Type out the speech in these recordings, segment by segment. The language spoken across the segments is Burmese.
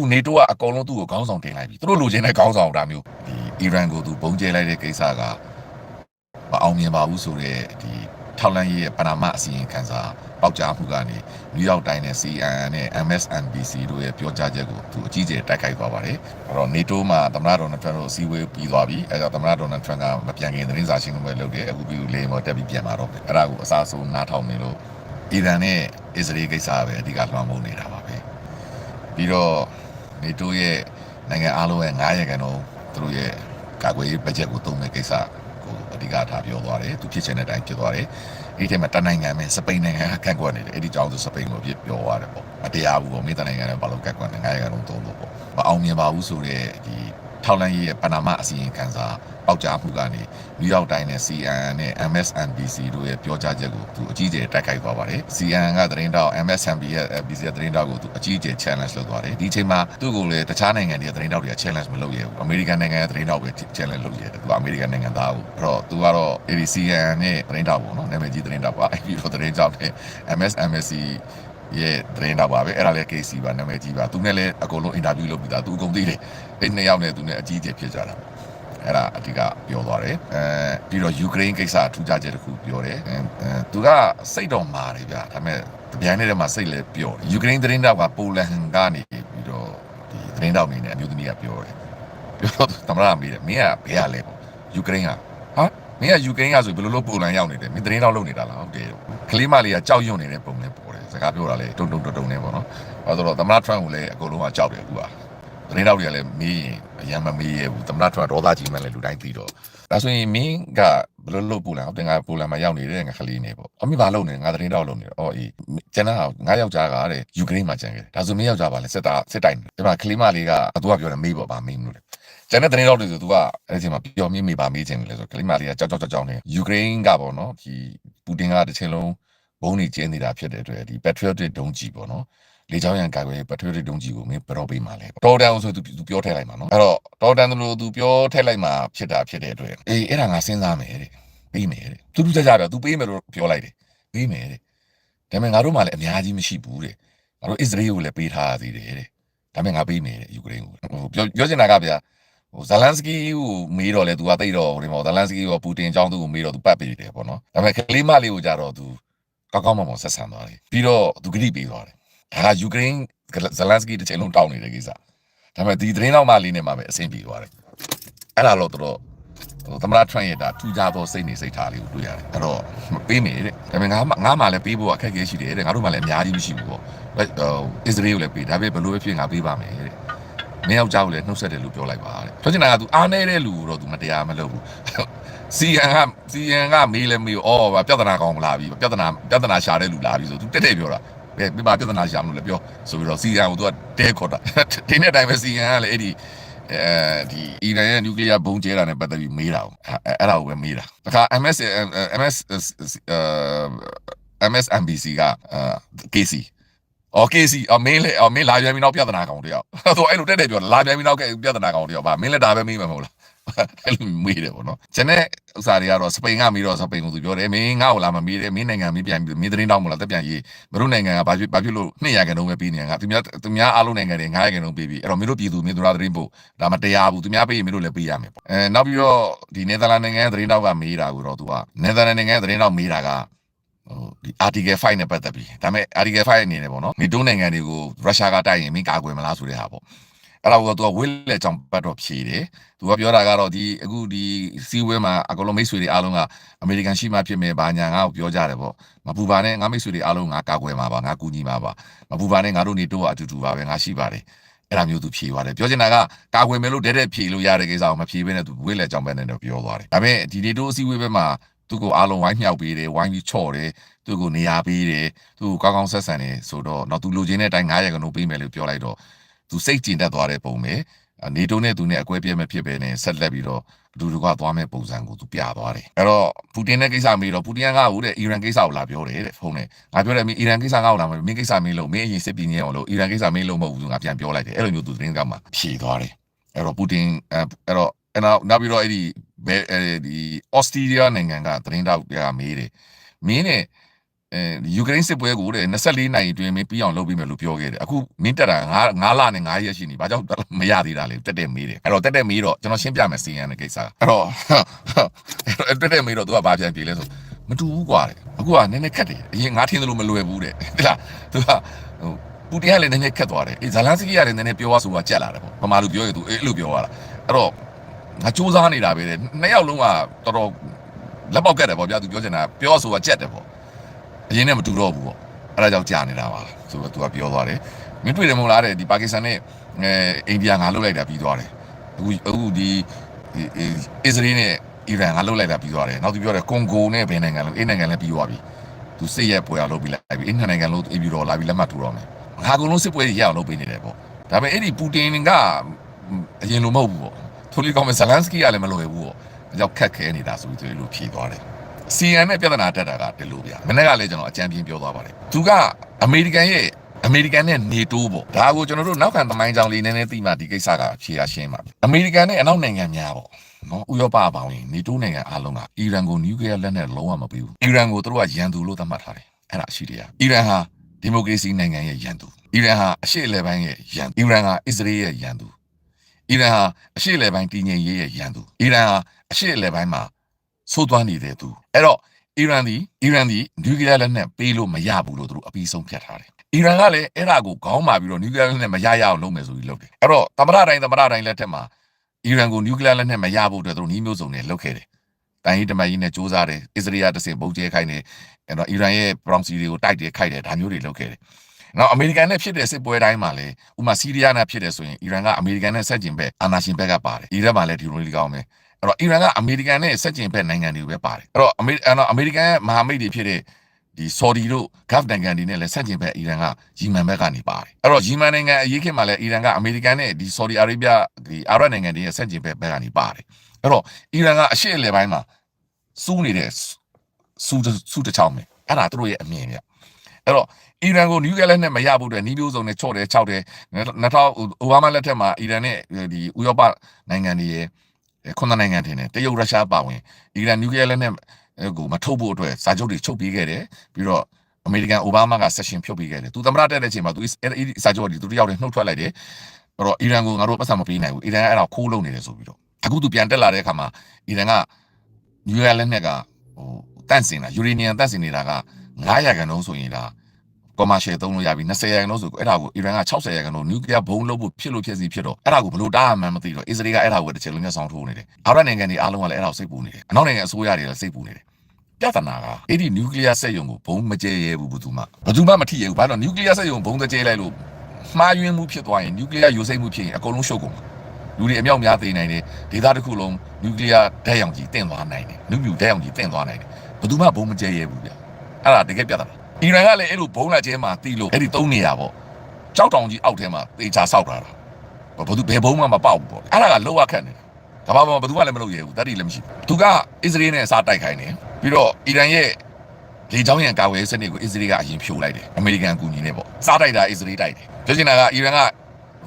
အခုနေတိုးကအကုန်လုံးသူ့ကိုခေါင်းဆောင်တင်လိုက်ပြီသူတို့လိုချင်တဲ့ခေါင်းဆောင်ဒါမျိုးဒီအီရန်ကိုသူပုံကျဲလိုက်တဲ့ကိစ္စကမအောင်မြင်ပါဘူးဆိုတော့ဒီထောက်လန်းရေးရဲ့ပနာမအစီရင်ခံစာပေါက်ကြားမှုကနေနယူးယောက်တိုင်းနဲ့ CNN နဲ့ MSNBC တို့ရဲ့ပြောကြားချက်ကိုသူအကြီးအကျယ်တိုက်ခိုက်သွားပါတယ်အဲ့တော့ NATO မှာသမ္မတဒေါ်နယ်ထရန့်တို့အစည်းအဝေးပြီးသွားပြီအဲ့တော့သမ္မတဒေါ်နယ်ထရန့်ကမပြန်ခင်သတင်းစာရှင်းလင်းပွဲလုပ်တယ်အခုပြီးလေမော်တက်ပြီးပြန်လာတော့အဲ့ဒါကိုအစားဆုံးနားထောင်နေလို့အီရန်နဲ့အစ္စရေးကိစ္စပဲအဓိကလွှမ်းမိုးနေတာပါပဲပြီးတော့ NATO ရဲ့နိုင်ငံအားလုံးရဲ့9ရာခိုင်နှုန်းသူတို့ရဲ့ကာကွယ်ရေးဘတ်ဂျက်ကိုသုံးမဲ့ကိစ္စကိုအဓိကထားပြောသွားတယ်သူဖြစ်ချင်တဲ့အတိုင်းဖြစ်သွားတယ်အဲ့ဒီထဲမှာတနိုင်ငံပဲစပိန်နိုင်ငံကကန့်ကွက်နေတယ်အဲ့ဒီကြောင့်သူစပိန်ကိုပြပြောသွားတယ်ပေါ့မတရားဘူးပေါ့မိသားနိုင်ငံလည်းဘာလို့ကန့်ကွက်နေ9ရာခိုင်နှုန်းသုံးလို့ပေါ့မအောင်မြင်ပါဘူးဆိုတော့ဒီ ထောက်လန်းရေးရဲ့ပနာမအစီရင်ခံစာပေါက်ကြားမှုကနေနယူးယောက်တိုင်းနဲ့ CNN နဲ့ MSNBC တို့ရဲ့ပြောကြားချက်ကိုသူအကြီးအကျယ်တိုက်ခိုက်သွားပါတယ် CNN ကသတင်းတောက် MSNBC ရဲ့ BC ရဲ့သတင်းတောက်ကိုသူအကြီးအကျယ် challenge လုပ်သွားတယ်ဒီအချိန်မှာသူ့ကိုလည်းတခြားနိုင်ငံတွေကသတင်းတောက်တွေက challenge မလုပ်ရဘူးအမေရိကန်နိုင်ငံရဲ့သတင်းတောက်ပဲ challenge လုပ်ရတယ်သူကအမေရိကန်နိုင်ငံသားကိုအဲ့တော့သူကတော့ CNN နဲ့သတင်းတောက်ပေါ့နော်နာမည်ကြီးသတင်းတောက်ပါအဲ့ဒီတော့သတင်းတောက်နဲ့ MSNBC ရဲ့သတင်းတော့ပါပဲအဲ့ဒါလည်း KC ပါနာမည်ကြီးပါသူနဲ့လည်းအကုန်လုံးအင်တာဗျူးလုပ်ပြီးသားသူအကုန်သိတယ်အဲ့နှစ်ယောက်နဲ့သူနဲ့အကြီးအကျယ်ဖြစ်ကြတာအဲ့ဒါအဓိကပြောသွားတယ်အဲပြီးတော့ယူကရိန်းကိစ္စထူးခြားချက်တစ်ခုပြောတယ်အဲသူကစိတ်တော်မာတယ်ဗျာဒါပေမဲ့တပြိုင်နက်တည်းမှာစိတ်လည်းပြောတယ်ယူကရိန်းသတင်းတော့ကပိုလန်ကနေပြီးတော့ဒီသတင်းတော့နေနဲ့အမျိုးသမီးကပြောတယ်ပြောတော့သမရမေးတယ်မင်းကဘယ်ရလဲပေါ့ယူကရိန်းကဟာ မင်းကယူကရိန်းကဆိုဘယ်လိုလုပ်ပိုလန်ရောက်နေတယ်မင်းသတင်းတော့လုပ်နေတာလားဟုတ်တယ်ကလေးမလေးကကြောက်ရွံ့နေတဲ့ပုံနဲ့ပေါ်တယ်စကားပြောတာလေတုံတုံတုံတုံနေပေါ့နော်အဲဆိုတော့သမရထရန့်ကိုလည်းအကုန်လုံးကကြောက်တယ်အခုကသတင်းတော့တွေကလည်းမေးရင်အရင်မမေးရဘူးသမရထရန့်ဒေါသကြီးမှလည်းလူတိုင်းသိတော့ဒါဆိုရင်မင်းကဘယ်လိုလုပ်ပိုလန်ဟုတ်တယ်ငါပိုလန်မှာရောက်နေတဲ့ငါကလေးနေပေါ့အမေဘာလုပ်နေငါသတင်းတော့လုပ်နေတော့အော်အေးကျန်တာငါယောက်ျားကတဲ့ယူကရိန်းမှာကျန်ခဲ့တယ်ဒါဆိုမင်းယောက်ျားပါလေစစ်တာစစ်တိုင်ဒီမှာကလေးမလေးကသူကပြောတယ်မေးပေါ့ဗာမေးမလို့လေ ကျန်တဲ့သတင်းတော့တွေဆိုသူကအဲ့ဒီချိန်မှာပျော်မြင့်မိပါမေးခြင်းလေဆိုကလေးမလေးကကြောက်ကြောက်ကြောက်ကြောက်နေယူကရိန်းကပေါ့နော်ဒီပူတင်ကတစ်ချိန်လုံးဘုံနေကျင်းနေတာဖြစ်တဲ့အတွက်ဒီ patriotic ဒုံးကြီးပေါ့နော်လေချောင်းရံကာကွယ် patriotic ဒုံးကြီးကိုမင်းဘယ်တော့ပေးမှာလဲတော်တန်ဆိုသူသူပြောထည့်လိုက်မှာနော်အဲ့တော့တော်တန်လို့သူပြောထည့်လိုက်မှာဖြစ်တာဖြစ်တဲ့အတွက်အေးအဲ့ဒါငါစဉ်းစားမယ်တဲ့ပေးမယ်တဲ့သူသူကြကြတော့သူပေးမယ်လို့ပြောလိုက်တယ်ပေးမယ်တဲ့ဒါပေမဲ့ငါတို့မှလည်းအများကြီးမရှိဘူးတဲ့ငါတို့အစ္စရေးကိုလည်းပေးထားရသေးတယ်တဲ့ဒါပေမဲ့ငါပေးမယ်တဲ့ယူကရိန်းကိုဟိုပြောပြောချင်တာကဗျာ ဟိုဇလန်စကီကိုမေးတော့လေသူကတိတ်တော့ဒီမှာဇလန်စကီကပူတင်အကြောင်းသူကိုမေးတော့သူပတ်ပေးတယ်ပေါ့နော်ဒါပေမဲ့ကလေးမလေးကိုကြတော့သူကောင်းကောင်းမွန်မွန်ဆက်ဆံသွားတယ်ပြီးတော့သူဂရိပေးသွားတယ်ဒါကယူကရိန်းဇလန်စကီတစ်ချိန်လုံးတောင်းနေတဲ့ကိစ္စဒါပေမဲ့ဒီသတင်းနောက်မှလေးနဲ့မှပဲအဆင်ပြေသွားတယ်အဲ့ဒါတော့တော့သမရထရန့်ရဲ့ဒါထူကြသောစိတ်နေစိတ်ထားလေးကိုတွေ့ရတယ်အဲ့တော့ပေးမယ်တဲ့ဒါပေမဲ့ငါငါမှလည်းပေးဖို့အခက်အခဲရှိတယ်တဲ့ငါတို့မှလည်းအများကြီးမရှိဘူးပေါ့ဟိုအစ္စရေးကိုလည်းပေးဒါပေမဲ့ဘယ်လိုပဲဖြစ်ငါပေးပါမယ်တဲ့ မင်းယောက်ျားကိုလည်းနှုတ်ဆက်တယ်လို့ပြောလိုက်ပါတဲ့ပြောချင်တာက तू အားနေတဲ့လူကိုတော့ तू မတရားမလုပ်ဘူး CN က CN ကမေးလဲမေးအော်ဗာပြဿနာကောင်းမလားပြီပြဿနာပြဿနာရှာတဲ့လူလားပြီဆို तू တက်တက်ပြောတာဘယ်ပြပါပြဿနာရှာမလို့လဲပြောဆိုပြီးတော့ CN ကို तू ကတဲခေါ်တာဒီနေ့တိုင်းပဲ CN ကလည်းအဲ့ဒီအဲဒီအီရန်ရဲ့နျူကလ িয়ার ဘုံကျဲတာနဲ့ပတ်သက်ပြီးမေးတာအဲ့အဲ့ဒါကိုပဲမေးတာတခါ MS MS အဲ MSNBC က အော် KC အမင်းလေအမင်းလာပြန်ပြီးနောက်ပြဿနာကောင်တယောက်သူအဲ့လိုတက်တယ်ပြောလာပြန်ပြီးနောက်ကပြဿနာကောင်တယောက်ဗာမင်းလည်းဒါပဲမေးမှာမဟုတ်လားအဲ့လိုမေးတယ်ပေါ့နော်ကျွန်내ဥစားတွေကတော့စပိန်ကမေးတော့စပိန်ကိုသူပြောတယ်မင်းငါ့ကိုလာမမေးတယ်မင်းနိုင်ငံမေးပြန်ပြီးမင်းသတင်းတောင်းမလားတက်ပြန်ရေးမတို့နိုင်ငံကဘာဖြစ်ဘာဖြစ်လို့နှစ်ရာခန့်လုံးပဲပေးနေရငါသူများသူများအားလုံးနိုင်ငံတွေငါးရာခန့်လုံးပေးပြီအဲ့တော့မင်းတို့ပြည်သူမင်းတို့သတင်းပို့ဒါမတရားဘူးသူများပေးရင်မင်းတို့လည်းပေးရမယ်ပေါ့အဲနောက်ပြီးတော့ဒီနယ်သာလန်နိုင်ငံသတင်းတောက်ကမေးတာကိုတော့သူကနယ်သာလန်နိုင်ငံသတင်းတောက်မေးတာက ဟိုဒီ article 5နဲ့ပတ်သက်ပြီးဒါပေမဲ့ article 5အနေနဲ့ပေါ့နော်နေတိုးနိုင်ငံတွေကိုရုရှားကတိုက်ရင်မင်းကာကွယ်မလားဆိုတဲ့ဟာပေါ့အဲ့ဒါကိုသူကဝိလက်ကြောင့်ပတ်တော့ဖြေတယ်သူကပြောတာကတော့ဒီအခုဒီစီဝဲမှာအကလုံးမိတ်ဆွေတွေအားလုံးကအမေရိကန်ရှိမှဖြစ်မယ်ဘာညာငါ့ကိုပြောကြတယ်ပေါ့မပူပါနဲ့ငါမိတ်ဆွေတွေအားလုံးငါကာကွယ်မှာပါငါကူညီမှာပါမပူပါနဲ့ငါတို့နေတိုးကအတူတူပါပဲငါရှိပါတယ်အဲ့ဒါမျိုးသူဖြေသွားတယ်ပြောချင်တာကကာကွယ်မယ်လို့တဲတဲ့ဖြေလို့ရတဲ့ကိစ္စကိုမဖြေဘဲနဲ့သူဝိလက်ကြောင့်ပဲနဲ့တော့ပြောသွားတယ်ဒါပေမဲ့ဒီနေတိုးအစည်းအဝေးဘက်မှာ သူ့ကိုအားလုံးဝိုင်းမြောက်ပေးတယ်ဝိုင်းပြီးချော့တယ်သူ့ကိုနေရာပေးတယ်သူ့ကိုကောင်းကောင်းဆက်ဆံတယ်ဆိုတော့တော့သူလိုချင်တဲ့အတိုင်း900ရာခိုင်နှုန်းပေးမယ်လို့ပြောလိုက်တော့သူစိတ်ကျဉ်တတ်သွားတဲ့ပုံပဲနေတိုးနဲ့သူနဲ့အကွဲပြဲမဲ့ဖြစ်ပဲနဲ့ဆက်လက်ပြီးတော့လူတွေကသွားမဲ့ပုံစံကိုသူပြသွားတယ်အဲ့တော့ပူတင်နဲ့ကိစ္စမေးတော့ပူတင်ကငါ့ကိုတဲ့အီရန်ကိစ္စကိုလာပြောတယ်တဲ့ဖုန်းနဲ့ငါပြောတယ်မင်းအီရန်ကိစ္စငါ့ကိုလာမမင်းကိစ္စမင်းလို့မင်းအရင်စစ်ပြင်းနေအောင်လို့အီရန်ကိစ္စမင်းလို့မဟုတ်ဘူးငါပြန်ပြောလိုက်တယ်အဲ့လိုမျိုးသူသတင်းကမှဖြေသွားတယ်အဲ့တော့ပူတင်အဲ့တော့ အဲ့နောက်နောက်ပြီးတော့အဲ့ဒီဘယ်ဒီအော်စတီးရီးယားနိုင်ငံကသတင်းတောက်ကမေးတယ်မင်းနဲ့အဲယူကရိန်းစစ်ပွဲကိုတဲ့24နိုင်အတွင်းမင်းပြီးအောင်လုပ်ပြီးမယ်လို့ပြောခဲ့တယ်အခုမင်းတက်တာ9 9လနဲ့9ရက်ရှိနေဘာကြောင့်မရသေးတာလဲတက်တက်မေးတယ်အဲ့တော့တက်တက်မေးတော့ကျွန်တော်ရှင်းပြမယ်စီရန်တဲ့ကိစ္စအဲ့တော့တက်တက်မေးတော့သူကဘာပြန်ပြေလဲဆိုမတူဘူးကွာတဲ့အခုကနည်းနည်းခက်တယ်အရင်ငါထင်းသလိုမလွယ်ဘူးတဲ့ဟဲ့လားသူကဟိုပူတင်ကလည်းနည်းနည်းခက်သွားတယ်အေးဇာလန်စကီကလည်းနည်းနည်းပြောရဆိုတာကြက်လာတယ်ပေါ့ဗမာလူပြောရသူအေးအဲ့လိုပြောရတာအဲ့တော့ ငါစူးစမ်းနေတာပဲတဲ့နှစ်ယောက်လုံးကတော်တော်လက်ပေါက်ကက်တယ်ပေါ့ဗျာ तू ပြောချင်တာပြောဆိုတာကြက်တယ်ပေါ့အရင်နဲ့မတူတော့ဘူးပေါ့အဲ့ဒါကြောင့်ကြာနေတာပါဆိုတော့သူကပြောသွားတယ်မင်းတွေ့တယ်မဟုတ်လားတဲ့ဒီပါကစ္စတန်နဲ့အဲအိန္ဒိယငါလှုပ်လိုက်တာပြီးသွားတယ်အခုအခုဒီဒီအစ္စရေးနဲ့အီရန်ငါလှုပ်လိုက်တာပြီးသွားတယ်နောက်သူပြောတယ်ကွန်ဂိုနဲ့ဘယ်နိုင်ငံလုံးအေးနိုင်ငံလည်းပြီးသွားပြီသူစစ်ရဲပွဲအောင်လုပ်ပြီးလိုက်ပြီအေးနိုင်ငံလုံးအေးပြီးတော့လာပြီးလက်မှတ်ထိုးတော့မယ်ငါကုန်လုံးစစ်ပွဲကြီးရအောင်လုပ်ပေးနေတယ်ပေါ့ဒါပေမဲ့အဲ့ဒီပူတင်ကအရင်လိုမဟုတ်ဘူးပေါ့ ထိုလီကောင်မဇလန်စကီကလည်းမလွယ်ဘူးပေါ့ဒါကြောင့်ခက်ခဲနေတာဆိုပြီးသူတို့ဖြေသွားတယ် CN နဲ့ပြဿနာတက်တာကဒီလိုဗျာမနေ့ကလည်းကျွန်တော်အကြံပြင်းပြောသွားပါတယ်သူကအမေရိကန်ရဲ့အမေရိကန်နဲ့နေတိုးပေါ့ဒါကိုကျွန်တော်တို့နောက်ခံသမိုင်းကြောင်လေးနည်းနည်းသိမှဒီကိစ္စကဖြေရရှင်းပါပြီအမေရိကန်နဲ့အနောက်နိုင်ငံများပေါ့နော်ဥရောပအပေါင်းရင်နေတိုးနိုင်ငံအားလုံးကအီရန်ကိုနျူကလ িয়ার လက်နက်လုံးဝမပေးဘူးအီရန်ကိုသူတို့ကရန်သူလို့သတ်မှတ်ထားတယ်အဲ့ဒါအရှိတရားအီရန်ဟာဒီမိုကရေစီနိုင်ငံရဲ့ရန်သူအီရန်ဟာအရှေ့အလယ်ပိုင်းရဲ့ရန်အီရန်ဟာအစ္စရေးရဲ့ရန်သူ အီရန်ဟာအရှေ့အလယ်ပိုင်းတည်ငြိမ်ရေးရဲ့ရန်သူအီရန်ဟာအရှေ့အလယ်ပိုင်းမှာဆိုးသွမ်းနေတဲ့သူအဲ့တော့ အီရန်ဒီအီရန်ဒီနျူကလ িয়ার လက်နက်ပေးလို့မရဘူးလို့သူတို့အပြီးဆုံးဖြတ်ထားတယ်။အီရန်ကလည်းအဲ့ဒါကိုခေါင်းမာပြီးတော့နျူကလ িয়ার လက်နက်မရရအောင်လုပ်မယ်ဆိုပြီးလုပ်တယ်။အဲ့တော့သမ္မတတိုင်းသမ္မတတိုင်းလက်ထက်မှာအီရန်ကိုနျူကလ িয়ার လက်နက်မရဖို့အတွက်သူတို့နှီးမျိုးစုံနဲ့လုပ်ခဲ့တယ်။တိုင်းရေးတမန်ကြီးနဲ့စ조사တယ်။အစ္စရေးကတစင်ပုံကျဲခိုင်းတယ်။အဲ့တော့အီရန်ရဲ့ proxy တွေကိုတိုက်တယ်ခိုက်တယ်ဒါမျိုးတွေလုပ်ခဲ့တယ်။ နောက်အမေရိကန်နဲ့ဖြစ်တဲ့စစ်ပွဲတိုင်းမှာလည်းဥပမာစီးရီးယားနဲ့ဖြစ်တယ်ဆိုရင်အီရန်ကအမေရိကန်နဲ့ဆက်ကျင်ဘက်အာဏာရှင်ဘက်ကပါတယ်။အီရတ်မှာလည်းဒီလိုလေးကောင်းမယ်။အဲ့တော့အီရန်ကအမေရိကန်နဲ့ဆက်ကျင်ဘက်နိုင်ငံတွေပဲပါတယ်အဲ့တော့အမေအဲ့တော့အမေရိကန်ရဲ့မဟာမိတ်တွေဖြစ်တဲ့ဒီဆော်ဒီတို့ဂတ်နိုင်ငံတွေနဲ့လည်းဆက်ကျင်ဘက်အီရန်ကယီမန်ဘက်ကနေပါတယ်အဲ့တော့ယီမန်နိုင်ငံအရေးခင်မှာလည်းအီရန်ကအမေရိကန်နဲ့ဒီဆော်ဒီအာရေဗျဒီအာရပ်နိုင်ငံတွေရဲ့ဆက်ကျင်ဘက်ဘက်ကနေပါတယ်အဲ့တော့အီရန်ကအရှေ့အလယ်ပိုင်းမှာစူးနေတဲ့စူးစူးတစ်ချောင်းပဲအဲ့ဒါသူတို့ရဲ့အမြင်ဗျ အဲ့တော့အီရန်ကိုနျူကလီးယားလက်နက်မရဖို့အတွက်နီးမျိုးစုံနဲ့ချော့တယ်ခြောက်တယ်2000အိုဘားမားလက်ထက်မှာအီရန်နဲ့ဒီဥရောပနိုင်ငံတွေရဲ့ခုနနိုင်ငံတင်တယ်တရုတ်ရုရှားပါဝင်အီရန်နျူကလီးယားလက်နက်ကိုမထုတ်ဖို့အတွက်စာချုပ်တွေချုပ်ပြီးခဲ့တယ်ပြီးတော့အမေရိကန်အိုဘားမားကဆက်ရှင်ဖြုတ်ပြီးခဲ့တယ်သူသမ္မတတက်တဲ့အချိန်မှာသူအဲဒီစာချုပ်ကသူတယောက်နဲ့နှုတ်ထွက်လိုက်တယ်အဲ့တော့အီရန်ကိုငါတို့ပတ်စံမပေးနိုင်ဘူးအီရန်ကအဲ့ဒါခိုးလုပ်နေတယ်ဆိုပြီးတော့အခုသူပြန်တက်လာတဲ့အခါမှာအီရန်ကနျူကလီးယားလက်နက်ကဟိုတန့်စင်တာယူရေနီယံတန့်စင်နေတာက 9ရာခိုင်နှုန်းဆိုရင်ဒါ commercial သုံးလို့ရပြီ20ရာခိုင်နှုန်းဆိုအဲ့ဒါကိုအီရန်က60ရာခိုင်နှုန်း nuclear bomb လုပ်ဖို့ဖြစ်လို့ဖြစ်စီဖြစ်တော့အဲ့ဒါကိုဘလို့တားရမှန်းမသိတော့အစ္စရေးကအဲ့ဒါကိုတစ်ချက်လုံးမျက်စောင်းထိုးနေတယ်အာရပ်နိုင်ငံတွေအားလုံးကလည်းအဲ့ဒါကိုစိတ်ပူနေတယ်အနောက်နိုင်ငံအစိုးရတွေလည်းစိတ်ပူနေတယ်ပြဿနာကအဲ့ဒီ nuclear စက်ရုံကိုဘုံမကျဲရဲဘူးဘယ်သူမှဘယ်သူမှမထိရဲဘူးဘာလို့ nuclear စက်ရုံဘုံတကျဲလိုက်လို့မှားယွင်းမှုဖြစ်သွားရင် nuclear ရိုစိတ်မှုဖြစ်ရင်အကုန်လုံးရှုပ်ကုန်မှာလူတွေအမြောက်များသိနိုင်တယ်ဒေသတစ်ခုလုံး nuclear ဓာတ်ရောင်ကြီးတင့်သွားနိုင်တယ်နုပြူဓာတ်ရောင်ကြီးတင့်သွားနိုင်တယ်ဘယ်သူမှဘုံမကျဲရဲဘူးဗျာ အဲ့ဒါတကယ်ပြဿနာအီရန်ကလည်းအဲ့လိုဘုံလာကျဲမှာတီးလို့အဲ့ဒီသုံးနေရပေါ့ကြောက်တောင်ကြီးအောက်ထဲမှာတေချာဆောက်တာတာဘယ်သူဘယ်ဘုံမှမပေါက်ဘူးပေါ့အဲ့ဒါကလောကခက်နေတာကမ္ဘာပေါ်မှာဘယ်သူမှလည်းမလုပ်ရဘူးတတိလည်းမရှိဘူးသူကအစ္စရေးနဲ့အစားတိုက်ခိုင်းတယ်ပြီးတော့အီရန်ရဲ့လေကြောင်းရန်ကာဝယ်စနစ်ကိုအစ္စရေးကအရင်ဖြိုလိုက်တယ်အမေရိကန်အကူအညီနဲ့ပေါ့စားတိုက်တာအစ္စရေးတိုက်တယ်ပြောချင်တာကအီရန်က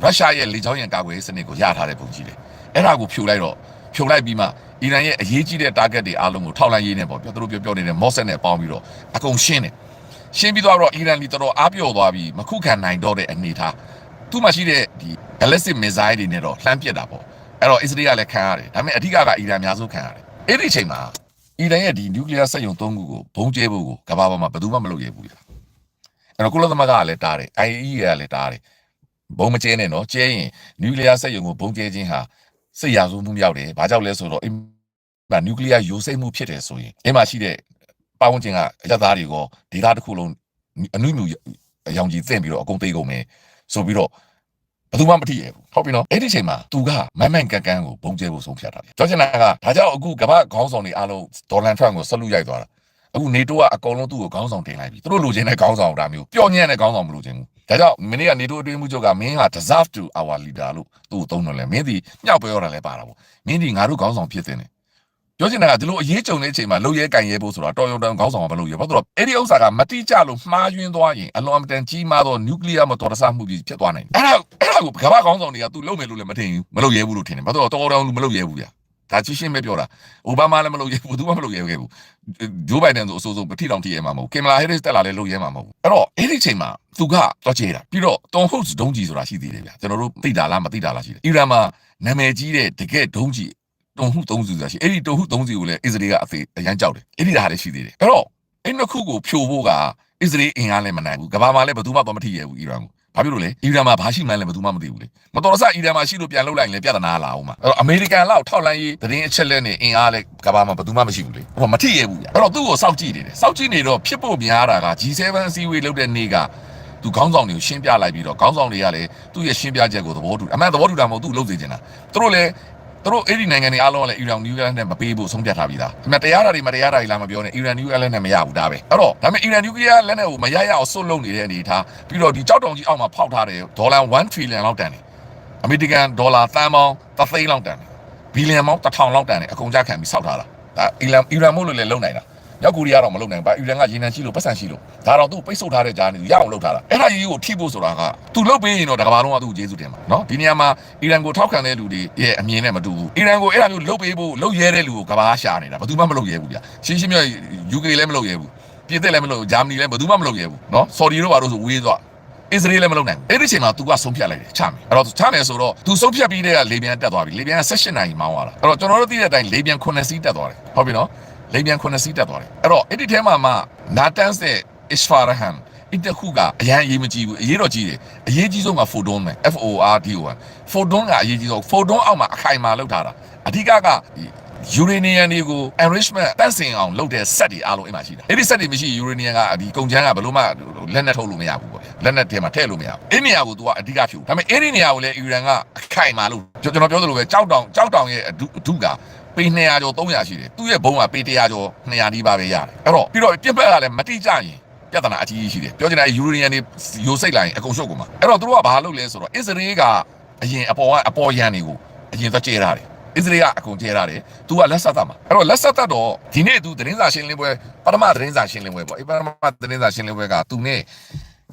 ရုရှားရဲ့လေကြောင်းရန်ကာဝယ်စနစ်ကိုရထားတဲ့ပုံကြီးတယ်အဲ့ဒါကိုဖြိုလိုက်တော့ ဖြုံလိုက်ပြီးမှအီရန်ရဲ့အရေးကြီးတဲ့ target တွေအားလုံးကိုထောက်လှမ်းရေးနေပေါ့ပြောသူတို့ပြောပြောနေတဲ့ Mossad နဲ့ပေါင်းပြီးတော့အကုန်ရှင်းတယ်ရှင်းပြီးတော့အီရန်လီတော်တော်အားပြော့သွားပြီးမခုခံနိုင်တော့တဲ့အနေအထားသူ့မှာရှိတဲ့ဒီ ballistic missile တွေနဲ့တော့လှမ်းပစ်တာပေါ့အဲ့တော့အစ္စရေးကလည်းခံရတယ်ဒါပေမဲ့အဓိကကအီရန်အများဆုံးခံရတယ်အဲ့ဒီအချိန်မှာအီရန်ရဲ့ဒီ nuclear စက်ရုံ၃ခုကိုဘုံကျဲဖို့ကိုကမ္ဘာပေါ်မှာဘယ်သူမှမလုပ်ရဘူးလေအဲ့တော့ကုလသမဂ္ဂကလည်းတားတယ် IAEA ကလည်းတားတယ်ဘုံမကျဲနဲ့နော်ကျဲရင် nuclear စက်ရုံကိုဘုံကျဲခြင်းဟာ စိတ်ရဆိုးမှုမြောက်တယ်ဘာကြောင့်လဲဆိုတော့အင်းဒါနျူကလ িয়ার ယိုစိမ့်မှုဖြစ်တယ်ဆိုရင်အဲ့မှာရှိတဲ့ပတ်ဝန်းကျင်ကအရသားတွေကိုဒေတာတစ်ခုလုံးအနုမြူရောင်ကြီးသင့်ပြီးတော့အကုန်သိကုန်မယ်ဆိုပြီးတော့ဘယ်သူမှမထိရဘူးဟုတ်ပြီနော်အဲ့ဒီချိန်မှာသူကမန်မန်ကန်ကန်ကိုဘုံကျဲဖို့ဆုံးဖြတ်တာလေကြောက်ချင်တာကဒါကြောင့်အခုကမ္ဘာခေါင်းဆောင်တွေအားလုံးဒေါ်နယ်ထရန့်ကိုဆက်လူရိုက်သွားတာအခုနေတိုးကအကုန်လုံးသူ့ကိုခေါင်းဆောင်တင်လိုက်ပြီသူတို့လိုချင်တဲ့ခေါင်းဆောင်ဒါမျိုးပျော့ညံ့တဲ့ခေါင်းဆောင်မလိုချင်ဘူး ဒါကြောင့်မင်းကနေတိုးအတွင်းမှုချုပ်ကမင်းဟာ deserve to our leader လို့သူ့ကိုသုံးတယ်လေမင်းဒီမြောက်ပြောတာလည်းပါတာပေါ့မင်းဒီငါတို့ခေါင်းဆောင်ဖြစ်တဲ့ပြောချင်တာကဒီလိုအရေးကြုံတဲ့အချိန်မှာလှုပ်ရဲကင်ရဲဖို့ဆိုတာတော်ရုံတန်ခေါင်းဆောင်ကမလုပ်ရဘာလို့လဲအဲ့ဒီဥစ္စာကမတိကျလို့မှားယွင်းသွားရင်အလွန်အမတန်ကြီးမားသောနျူကလ িয়ার မတော်တဆမှုကြီးဖြစ်သွားနိုင်တယ်အဲ့ဒါအဲ့ဒါကိုကမ္ဘာခေါင်းဆောင်တွေကသူလုံမယ်လို့လည်းမထင်ဘူးမလုပ်ရဲဘူးလို့ထင်တယ်ဘာလို့တော်တော်လူမလုပ်ရဲဘူးဗျာ ဒါချင်းရှင်းပဲပြောတာအိုဘားမားလည်းမလုပ်ရဲဘူးသူမှမလုပ်ရဲခဲ့ဘူးဂျိုးဘိုင်ဒန်ဆိုအဆိုးဆုံးပတိတောင်ထိရဲမှာမဟုတ်ကင်မလာဟဲရစ်တက်လာလည်းလုပ်ရဲမှာမဟုတ်အဲ့တော့အဲ့ဒီချိန်မှာသူကတော့ချေတာပြီးတော့တွန်ဟုတ်ဒုံးကြီးဆိုတာရှိသေးတယ်ဗျာကျွန်တော်တို့သိတာလားမသိတာလားရှိတယ်အီရန်မှာနာမည်ကြီးတဲ့တကယ်ဒုံးကြီးတုံဟုသုံးစုဆိုတာရှိအဲ့ဒီတုံဟုသုံးစုကိုလည်းအစ္စရေးကအသေးအရန်ကြောက်တယ်အဲ့ဒီဟာလည်းရှိသေးတယ်အဲ့တော့အဲ့နှစ်ခုကိုဖြိုဖို့ကအစ္စရေးအင်အားလည်းမနိုင်ဘူးကမ္ဘာမှာလည်းဘယ်သူမှတော့မထိရဘူးအီရန်ကို ဘာဖြစ်လို့လဲအီရန်မှာဘာရှိမှန်းလည်းဘယ်သူမှမသိဘူးလေမတော်တဆအီရန်မှာရှိလို့ပြန်လှုပ်လိုက်ရင်လည်းပြဿနာလာအောင်မှာအဲ့တော့အမေရိကန်လောက်ထောက်လန်းရေးသတင်းအချက်လက်နဲ့အင်အားလည်းကမ္ဘာမှာဘယ်သူမှမရှိဘူးလေဟိုမထိရဘူးဗျအဲ့တော့သူ့ကိုစောင့်ကြည့်နေတယ်စောင့်ကြည့်နေတော့ဖြစ်ဖို့များတာက G7 အစည်းအဝေးလုပ်တဲ့နေ့ကသူခေါင်းဆောင်တွေကိုရှင်းပြလိုက်ပြီးတော့ခေါင်းဆောင်တွေကလည်းသူ့ရဲ့ရှင်းပြချက်ကိုသဘောတူတယ်အမှန်သဘောတူတာမဟုတ်သူ့လှုပ်စေချင်တာသူတို့လည်း သူတို့အဲ့ဒီနိုင်ငံတွေအားလုံးကလည်းအီရန်နျူကလီးယားနဲ့မပေးဖို့ဆုံးဖြတ်ထားပြီးသား။ဒါပေမဲ့တရားတာတွေမတရားတာတွေလာမပြောနဲ့အီရန်နျူကလီးယားနဲ့မရဘူးဒါပဲ။အဲ့တော့ဒါပေမဲ့အီရန်နျူကလီးယားလက်နဲ့ကိုမရရအောင်စွတ်လုံနေတဲ့အနေအထားပြီးတော့ဒီကြောက်တောင်ကြီးအောက်မှာဖောက်ထားတဲ့ဒေါ်လာ1 trillion လောက်တန်တယ်။အမေရိကန်ဒေါ်လာသန်းပေါင်း3သိန်းလောက်တန်တယ်။ဘီလီယံပေါင်း1000လောက်တန်တယ်အကုန်ကြခံပြီးစောက်ထားတာ။ဒါအီရန်အီရန်မို့လို့လည်းလုံနိုင်တာ။ မြောက်ကိုရီးယားတော့မလုံနိုင်ဘူး။ဘာအီရန်ကရေနံရှိလို့ပတ်စံရှိလို့ဒါတော့သူ့ပိတ်ဆို့ထားတဲ့ကြားနေရအောင်လုပ်ထားတာ။အဲ့ဒါကြီးကိုထိဖို့ဆိုတာကသူလုပ်ပေးရင်တော့တကဘာလုံးကသူ့ကိုကျေးဇူးတင်ပါနော်။ဒီနေရာမှာအီရန်ကိုထောက်ခံတဲ့လူတွေရဲ့အမြင်နဲ့မတူဘူး။အီရန်ကိုအဲ့ဒါမျိုးလုပ်ပေးဖို့လုပ်ရဲတဲ့လူကိုကဘာရှာနေတာ။ဘယ်သူမှမလုပ်ရဲဘူးဗျ။ရှင်းရှင်းပြော UK လည်းမလုပ်ရဲဘူး။ပြည်သက်လည်းမလုပ်ဂျာမနီလည်းဘယ်သူမှမလုပ်ရဲဘူးနော်။ဆော်ဒီတို့ဘာလို့ဆိုဝေးသွားအစ္စရေးလည်းမလုပ်နိုင်ဘူးအဲ့ဒီချိန်မှာ तू ကဆုံးဖြတ်လိုက်တယ်ချမယ်အဲ့တော့ချမယ်ဆိုတော့ तू ဆုံးဖြတ်ပြီးတဲ့ကလေပြန်တက်သွားပြီလေပြန်က16နိုင်မောင်းသွားတာအဲ့တော့ကျွန်တော်တို့သိတဲ့အတိုင်းလေပြန်9စီးတက်သွားတယ်ဟုတ်ပြီနော် လေပြန်9စီးတက်သွားတယ်အဲ့တော့အဲ့ဒီထဲမှာမှနာတန်စ်တဲ့ Isfahan အတခုကအရန်အရေးမကြီးဘူးအရေးတော့ကြီးတယ်အရေးကြီးဆုံးက Photon ပဲ F O R D O N Photon ကအရေးကြီးဆုံး Photon အောက်မှာအခိုင်အမာလောက်ထားတာအဓိကကယူရေနီယံတွေကို enrichment တန့်စင်အောင်လုပ်တဲ့ set တွေအားလုံးအိမ်မှာရှိတာအဲ့ဒီ set တွေမရှိယူရေနီယံကဒီကုန်ချမ်းကဘယ်လို့မှလက်နဲ့ထုတ်လို့မရဘူးပေါ့လက်နဲ့ထဲမှာထည့်လို့မရဘူးအဲ့နေရာကို तू ကအဓိကဖြူဒါပေမဲ့အဲ့ဒီနေရာကိုလည်းအီရန်ကအခိုင်အမာလို့ကျွန်တော်ပြောသလိုပဲကြောက်တောင်ကြောက်တောင်ရဲ့အဒုက ပေ200ကျော်300ရှိတယ်သူ့ရဲ့ဘုံကပေ100ကျော်200နီးပါးပဲရတယ်အဲ့တော့ပြီးတော့ပြက်ပက်ကလည်းမတိကျရင်ပြဿနာအကြီးကြီးရှိတယ်ပြောချင်တာယူရီနီယံတွေယိုစိတ်လိုက်ရင်အကုန်ရှုပ်ကုန်မှာအဲ့တော့သူတို့ကဘာလုပ်လဲဆိုတော့အစ္စရေးကအရင်အပေါ်ကအပေါ်ရန်တွေကိုအရင်သွားကျဲထားတယ်အစ္စရေးကအကုန်ကျဲထားတယ်သူကလက်ဆက်သတ်မှာအဲ့တော့လက်ဆက်သတ်တော့ဒီနေ့သူသတင်းစာရှင်းလင်းပွဲပထမသတင်းစာရှင်းလင်းပွဲပေါ့အဲ့ပထမသတင်းစာရှင်းလင်းပွဲကသူနဲ့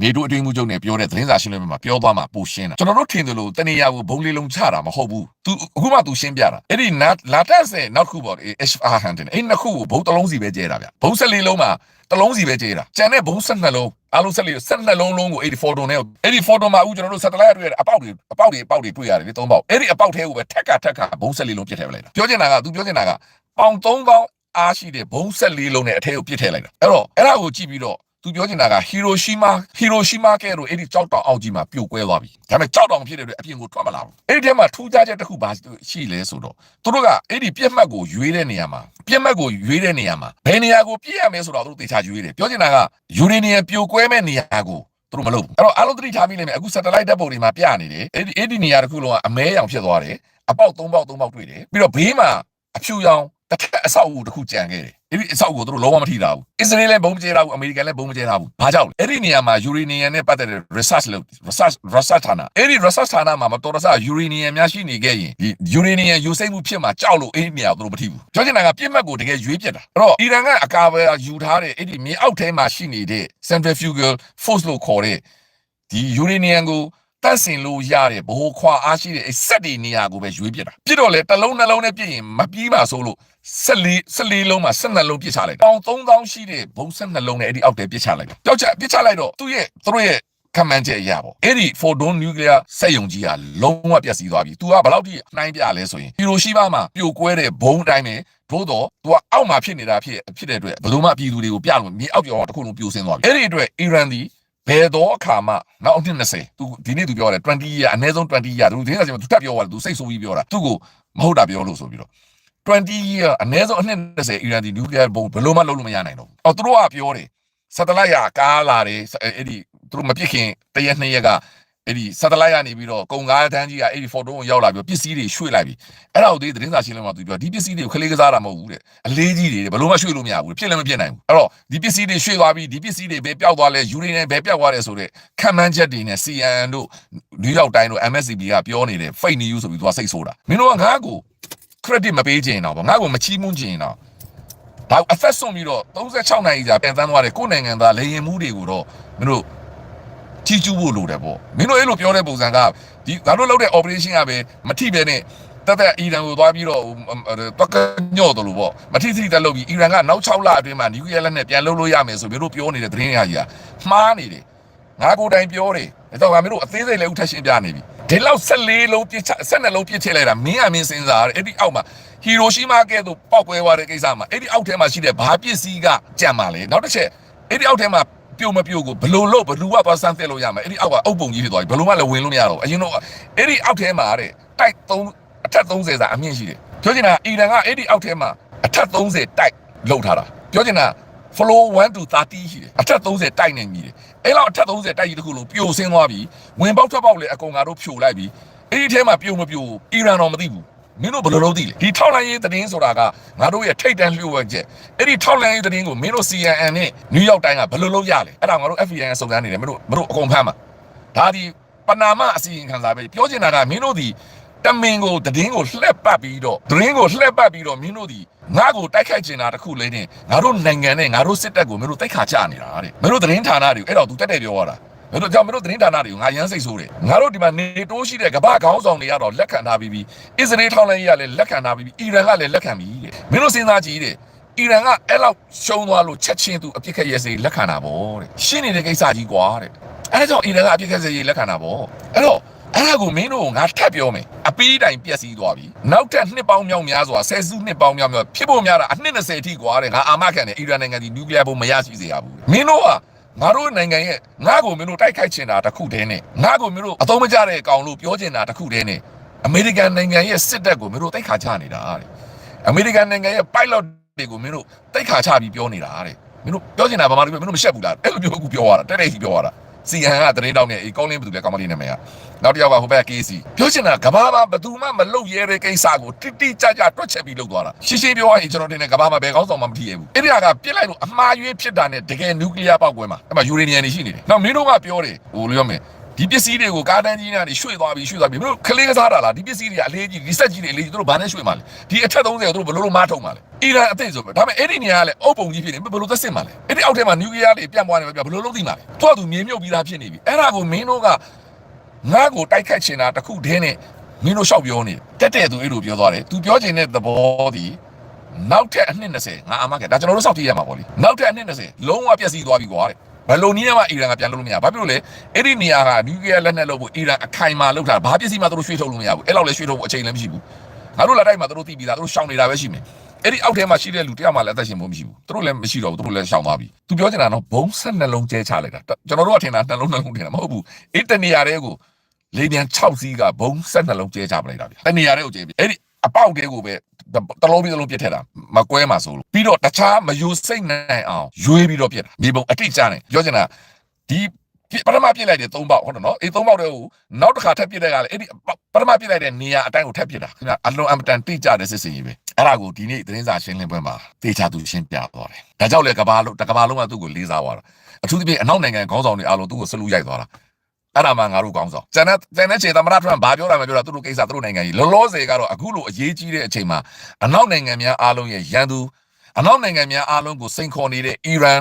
နေတို့အတွင်းမှုချုပ်နဲ့ပြောတဲ့သတင်းစာရှင်းလင်းပွဲမှာပြောသွားမှာပိုရှင်းတာကျွန်တော်တို့ထင်တယ်လို့တနေရာကိုဘုံလေးလုံးချတာမဟုတ်ဘူးသူအခုမှသူရှင်းပြတာအဲ့ဒီလာတက်ဆယ်နောက်ခုပေါ့ HR Hunter အဲ့နှစ်ခုကိုဘုံတစ်လုံးစီပဲကျဲတာဗျဘုံဆက်လေးလုံးမှာတစ်လုံးစီပဲကျဲတာကျန်တဲ့ဘုံဆက်နှလုံးအားလုံးဆက်လေးဆက်နှလုံးလုံးကိုအဲ့ဒီ photo နဲ့အဲ့ဒီ photo မှာအခုကျွန်တော်တို့ satellite တွေ့ရတဲ့အပေါက်တွေအပေါက်တွေအပေါက်တွေတွေ့ရတယ်လေသုံးပေါက်အဲ့ဒီအပေါက်ထဲကိုပဲထက်ကထက်ကဘုံဆက်လေးလုံးပြစ်ထည့်လိုက်တာပြောချင်တာကသူပြောချင်တာကပေါင်3000အားရှိတဲ့ဘုံဆက်လေးလုံးနဲ့အထဲကိုပြစ်ထည့်လိုက်တာအဲ့တော့အဲ့ဒါကိုကြည့်ပြီးတော့ သူပြောချင်တာကဟီရိုရှီမာဟီရိုရှီမာကဲတော့အဲ့ဒီကြောက်တောင်အောက်ကြီးမှာပြိုကွဲသွားပြီဒါပေမဲ့ကြောက်တောင်ဖြစ်တဲ့အတွက်အပြင်ကိုထွက်မလာဘူးအဲ့ဒီထဲမှာထူးခြားချက်တစ်ခုပါရှိလဲဆိုတော့သူတို့ကအဲ့ဒီပြက်မှတ်ကိုရွေးတဲ့နေရာမှာပြက်မှတ်ကိုရွေးတဲ့နေရာမှာဘယ်နေရာကိုပြည့်ရမလဲဆိုတော့သူတို့သေချာရွေးတယ်ပြောချင်တာကယူရေနီယံပြိုကွဲမဲ့နေရာကိုသူတို့မလုပ်ဘူးအဲ့တော့အလုံးသတိထားပြီးလိမ့်မယ်အခု satellite ဓာတ်ပုံတွေမှာပြနေတယ်အဲ့ဒီအဲ့ဒီနေရာတစ်ခုလုံးကအမဲရောင်ဖြစ်သွားတယ်အပေါက်၃ပေါက်၃ပေါက်တွေ့တယ်ပြီးတော့ဘေးမှာအဖြူရောင် တစ်ထက်အဆောက်အဦတစ်ခုကြံခဲ့တယ်အဲ့ဒီအဆောက်အဦကိုသူတို့လုံးဝမထိတာဘူးအစ္စရေးလည်းဘုံမကျဲတာဘူးအမေရိကန်လည်းဘုံမကျဲတာဘူးဘာကြောင့်လဲအဲ့ဒီနေရာမှာယူရေနီယံနဲ့ပတ်သက်တဲ့ research လုပ် research research ဌာနအဲ့ဒီ research ဌာနမှာမတော်တဆယူရေနီယံများရှိနေခဲ့ရင်ဒီယူရေနီယံယူစိမ့်မှုဖြစ်မှာကြောက်လို့အဲ့ဒီနေရာကိုသူတို့မထိဘူးပြောချင်တာကပြစ်မှတ်ကိုတကယ်ရွေးပြစ်တာအဲ့တော့အီရန်ကအကာအကွယ်ယူထားတဲ့အဲ့ဒီမြေအောက်ထဲမှာရှိနေတဲ့ centrifugal force လို့ခေါ်တဲ့ဒီယူရေနီယံကို တန့်စင်လို့ရတဲ့ဘိုးခွာအားရှိတဲ့အဲ့စက်တွေနေရာကိုပဲရွေးပြစ်တာပြစ်တော့လေတစ်လုံးနှလုံးနဲ့ပြစ်ရင်မပြီးပါဆိုလို့14 14လုံးမှာ12လုံးပြစ်ချလိုက်တာပေါင်3000ရှိတဲ့ဘုံ12လုံးနဲ့အဲ့ဒီအောက်ထဲပြစ်ချလိုက်တာကြောက်ချက်ပြစ်ချလိုက်တော့သူ့ရဲ့သူတို့ရဲ့ကမန်ချက်အရာပေါ့အဲ့ဒီ Fordon Nuclear စက်ယုံကြီးကလုံးဝပျက်စီးသွားပြီ။ तू ကဘယ်လောက်ထိနှိုင်းပြလဲဆိုရင်ဟီရိုရှီမာမှာပြိုကွဲတဲ့ဘုံအတိုင်းပဲသို့တော့ तू ကအောက်မှာဖြစ်နေတာဖြစ်ဖြစ်တဲ့အတွက်ဘယ်လိုမှပြည်သူတွေကိုပြလို့မြေအောက်ပြောင်းတစ်ခုလုံးပြိုဆင်းသွားပြီ။အဲ့ဒီအတွက်အီရန်ဒီ ဘယ်တော့အခါမှနောက်အနှစ်20သူဒီနေ့သူပြောတယ်20 year အနည်းဆုံး20 year သူဒီနေ့ကသူတက်ပြောသွားတယ်သူစိတ်ဆိုးပြီးပြောတာသူ့ကိုမဟုတ်တာပြောလို့ဆိုပြီးတော့20 year အနည်းဆုံးအနှစ်20အီရန်ဒီ nuclear ဘုံဘယ်လိုမှလုပ်လို့မရနိုင်တော့ဘူး။အော်သူတို့ကပြောတယ် satellite ကကားလာတယ်အဲ့ဒီသူတို့မပြစ်ခင်တရက်နှစ်ရက်က အဲ့ဒီ satellite ကနေပြီးတော့ကုံကားတန်းကြီးကအဲ့ဒီ photo ကိုရောက်လာပြီးပစ္စည်းတွေရွှေ့လိုက်ပြီအဲ့ဒါကိုဒီသတင်းစာရှင်းလင်းမှာသူပြောဒီပစ္စည်းတွေကိုခလေးကစားတာမဟုတ်ဘူးတဲ့အလေးကြီးတွေဘယ်လိုမှရွှေ့လို့မရဘူးဖြစ်လည်းမဖြစ်နိုင်ဘူးအဲ့တော့ဒီပစ္စည်းတွေရွှေ့သွားပြီးဒီပစ္စည်းတွေဘယ်ပျောက်သွားလဲယူရီနဲ့ဘယ်ပျောက်သွားလဲဆိုတော့ခံမှန်းချက်တွေနဲ့ CNN တို့ New York Times တို့ MSCB ကပြောနေတဲ့ fake news ဆိုပြီးသူကစိတ်ဆိုးတာမင်းတို့ကငါ့ကို credit မပေးချင်တော့ဗောငါ့ကိုမချီးမွမ်းချင်တော့ဒါအသက်ဆုံးပြီးတော့36နိုင်ကြာပြန်တန်းသွားတယ်ကိုယ်နိုင်ငံသားလေရင်မှုတွေကိုတော့မင်းတို့ ကြီးကျူးဖို့လိုတယ်ပေါ့မင်းတို့အဲ့လိုပြောတဲ့ပုံစံကဒီငါတို့လုပ်တဲ့ operation ကပဲမထိပဲနဲ့တတက်တက်အီရန်ကိုသွားပြီးတော့တွက်ကညော့တယ်လို့ပေါ့မထိထိတက်လို့ပြီးအီရန်ကနောက်6လအတွင်းမှာနျူကလီးယားလက်နက်ပြန်လုပ်လို့ရမယ်ဆိုမျိုးတို့ပြောနေတဲ့သတင်းရကြီးကမှားနေတယ်ငါကိုယ်တိုင်ပြောတယ်ဒါတော့ငါမျိုးတို့အသေးစိတ်လည်းဥထက်ရှင်းပြနေပြီဒီလောက်14လုံးပြစ်ချ12လုံးပြစ်ချလိုက်တာမင်းအမင်းစဉ်းစားရတယ်အဲ့ဒီအောက်မှာဟီရိုရှီမာကဲ့သို့ပောက်ကွဲသွားတဲ့ကိစ္စမှာအဲ့ဒီအောက်ထဲမှာရှိတဲ့ဘာပစ္စည်းကကြံပါလေနောက်တစ်ချက်အဲ့ဒီအောက်ထဲမှာ ပြုတ်မပြုတ်ကိုဘလို့လို့ဘလူကသွားစမ်းသစ်လို့ရမယ်အဲ့ဒီအောက်ကအုပ်ပုံကြီးဖြစ်သွားပြီဘလို့မှလည်းဝင်လို့မရတော့ဘူးအရင်တော့အဲ့ဒီအောက်ထဲမှာတဲ့တိုက်3အထက်30စာအမြင့်ရှိတယ်ပြောချင်တာအီရန်ကအဲ့ဒီအောက်ထဲမှာအထက်30တိုက်လောက်ထားတာပြောချင်တာ flow 1 to 30ရှိတယ်အထက်30တိုက်နေပြီတယ်အဲ့လောက်အထက်30တိုက်ကြီးတစ်ခုလုံးပြိုဆင်းသွားပြီဝင်ပေါက်ထွက်ပေါက်လေအကုန်ငါတို့ဖြိုလိုက်ပြီအဲ့ဒီထဲမှာပြိုမပြိုအီရန်တော့မသိဘူး မင်းတို့ဘယ်လိုလုပ်သိလဲဒီထောက်လိုင်းရေးသတင်းဆိုတာကငါတို့ရဲ့ထိတ်တန့်လျှို့ဝှက်ချက်အဲ့ဒီထောက်လိုင်းရေးသတင်းကိုမင်းတို့ CNN နဲ့ New York Times ကဘယ်လိုလုပ်ရလဲအဲ့ဒါငါတို့ FBI ကစုံစမ်းနေတယ်မင်းတို့မင်းတို့အကုန်ဖမ်းမှာဒါဒီပနာမအစီရင်ခံစာပဲပြောချင်တာကမင်းတို့ဒီတမင်ကိုသတင်းကိုလှက်ပတ်ပြီးတော့သတင်းကိုလှက်ပတ်ပြီးတော့မင်းတို့ဒီငါ့ကိုတိုက်ခိုက်ချင်တာတခုလေးနဲ့ငါတို့နိုင်ငံနဲ့ငါတို့စစ်တပ်ကိုမင်းတို့တိုက်ခါချနေတာတဲ့မင်းတို့သတင်းဌာနတွေကိုအဲ့တော့ तू တက်တက်ပြောရတာ မင်းတို့ကြောင့်မင်းတို့သတင်းဌာနတွေကိုငါရမ်းစိတ်ဆိုးတယ်ငါတို့ဒီမှာနေတိုးရှိတဲ့ကမ္ဘာခေါင်းဆောင်တွေကတော့လက်ခံထားပြီးပြီအစ္စရေးထောက်လှမ်းရေးကလည်းလက်ခံထားပြီးပြီအီရန်ကလည်းလက်ခံပြီးတဲ့မင်းတို့စဉ်းစားကြည့်တဲ့အီရန်ကအဲ့လောက်ရှုံးသွားလို့ချက်ချင်းသူအပြစ်ခက်ရဲစေလက်ခံတာပေါ့တဲ့ရှင်းနေတဲ့ကိစ္စကြီးကွာတဲ့အဲ့ဒါကြောင့်အီရန်ကအပြစ်ခက်စေလက်ခံတာပေါ့အဲ့တော့အဲ့ဒါကိုမင်းတို့ငါထပ်ပြောမယ်အပီးတိုင်ပြက်စီးသွားပြီနောက်ထပ်နှစ်ပေါင်းမြောက်များစွာဆယ်စုနှစ်ပေါင်းမြောက်များဖြစ်ဖို့များတာအနှစ်20အထိကွာတဲ့ငါအာမခံတယ်အီရန်နိုင်ငံဒီနျူကလ িয়ার ဘုံမရရှိစေရဘူးမင်းတို့က ငါတို့နိုင်ငံရဲ့ငါ့ကိုမင်းတို့တိုက်ခိုက်ချင်တာတခုတည်းနဲ့ငါ့ကိုမင်းတို့အသုံးမကျတဲ့ကောင်လို့ပြောချင်တာတခုတည်းနဲ့အမေရိကန်နိုင်ငံရဲ့စစ်တပ်ကိုမင်းတို့တိုက်ခါချနေတာတဲ့အမေရိကန်နိုင်ငံရဲ့ pilot တွေကိုမင်းတို့တိုက်ခါချပြီးပြောနေတာတဲ့မင်းတို့ပြောချင်တာဗမာလူမျိုးမင်းတို့မရှက်ဘူးလားအဲ့လိုမျိုးအခုပြောရတာတက်တက်ကြီးပြောရတာ CN ကတရင်တောင်းနေအေးကောင်းလင်းဘယ်သူလဲကောင်းမလေးနာမည်ကနောက်တစ်ယောက်ကဟိုဘက် KC ပြောချင်တာကဘာမှဘယ်သူမှမလုပ်ရဲတဲ့ကိစ္စကိုတိတိကျကျတွက်ချက်ပြီးလုပ်သွားတာရှင်းရှင်းပြောရရင်ကျွန်တော်တင်တဲ့ကဘာမှဘယ်ကောင်းဆောင်မှမထီရဘူးအဲ့ဒီကပြစ်လိုက်လို့အမှားယွင်းဖြစ်တာနဲ့တကယ်နျူကလ িয়ার ပေါက်ကွဲမှာအဲ့မှာယူရေနီယံတွေရှိနေတယ်နောက်မင်းတို့ကပြောတယ်ဟိုလိုပြောမယ် ဒီပစ္စည်းတွေကိုကားတန်းကြီးနဲ့ရွှေ့သွားပြီးရွှေ့သွားပြီးမင်းတို့ကလေးကစားတာလားဒီပစ္စည်းတွေကအလေးကြီးဒီဆက်ကြီးတွေအလေးကြီးတို့ဘာနဲ့ရွှေ့မှာလဲဒီအထက်30ကိုတို့ဘယ်လိုလုပ်မထုံမှာလဲအီရန်အသိဆိုပဲဒါပေမဲ့အဲ့ဒီနေရာကလည်းအုပ်ပုံကြီးဖြစ်နေဘယ်လိုသက်စစ်မှာလဲအဲ့ဒီအောက်ထဲမှာနျူကလ িয়ার တွေပြန့်ပွားနေမှာပြဘယ်လိုလုပ်သိမှာလဲသူကသူမြေမြုပ်ပြီးသားဖြစ်နေပြီအဲ့ဒါကိုမင်းတို့ကငါ့ကိုတိုက်ခတ်ချင်တာတခုတည်းနဲ့မင်းတို့ရှောက်ပြောနေတက်တဲ့သူအဲ့လိုပြောသွားတယ်သူပြောချင်တဲ့သဘောဒီနောက်ထပ်အနှစ်20ငါအမကဒါကျွန်တော်တို့စောင့်ကြည့်ရမှာပေါ့လေနောက်ထပ်အနှစ်20လုံးဝပြည့်စည်သွားပြီကွာတဲ့ ဘယ်လိုနည်းနဲ့မှအီရန်ကပြန်လုပ်လို့မရဘာဖြစ်လို့လဲအဲ့ဒီနေရာကနျူကလ িয়ার လက်နက်လုပ်ဖို့အီရန်အခိုင်အမာလုပ်တာဘာပစ္စည်းမှသူတို့ရွှေ့ထုတ်လို့မရဘူးအဲ့လောက်လည်းရွှေ့ထုတ်ဖို့အချိန်လည်းမရှိဘူးငါတို့လာတိုက်မှာသူတို့သိပြီးသားသူတို့ရှောင်နေတာပဲရှိမယ်အဲ့ဒီအောက်ထဲမှာရှိတဲ့လူတယောက်မှလည်းအသက်ရှင်ဖို့မရှိဘူးသူတို့လည်းမရှိတော့ဘူးသူတို့လည်းရှောင်သွားပြီသူပြောချင်တာတော့ဘုံဆက်နှလုံးကျဲချလိုက်တာကျွန်တော်တို့ကထင်တာနှလုံးနှလုံးထင်တာမဟုတ်ဘူးအဲ့တနေရာတွေကိုလေပြန်6စီးကဘုံဆက်နှလုံးကျဲချပလိုက်တာဗျတနေရာတွေကိုကျဲပြီအဲ့ဒီ အပေါက်တဲကိုပဲတလုံးပြီးတလုံးပြစ်ထက်တာမကွဲမှာဆိုလို့ပြီးတော့တခြားမယူစိတ်နိုင်အောင်ရွေးပြီးတော့ပြစ်တာမြေပုံအတိတ်ကျနေပြောချင်တာဒီပထမပြစ်လိုက်တယ်၃ပေါက်ဟုတ်တယ်နော်အေး၃ပေါက်တည်းကိုနောက်တစ်ခါထပ်ပြစ်တဲ့ကလည်းအဲ့ဒီပထမပြစ်လိုက်တဲ့နေရာအတိုင်းကိုထပ်ပြစ်တာခင်ဗျအလွန်အမတန်တိကျတဲ့စစ်စင်ကြီးပဲအဲ့ဒါကိုဒီနေ့သတင်းစာရှင်းလင်းပွဲမှာတေချာသူရှင်းပြသွားတယ်ဒါကြောင့်လေကဘာလုံးတကဘာလုံးကသူ့ကိုလေးစားသွားတာအထူးသဖြင့်အနောက်နိုင်ငံခေါင်းဆောင်တွေအားလုံးသူ့ကိုဆလူရိုက်သွားတာ အဲ့ဒါမှငါတို့ကောင်းဆောင်ကျန်တဲ့ကျန်တဲ့ခြေသမရထရန့်ဘာပြောတာမပြောတာသူတို့ကိစ္စသူတို့နိုင်ငံကြီးလောလောဆယ်ကတော့အခုလိုအရေးကြီးတဲ့အချိန်မှာအနောက်နိုင်ငံများအားလုံးရဲ့ရန်သူအနောက်နိုင်ငံများအားလုံးကိုစိန်ခေါ်နေတဲ့အီရန်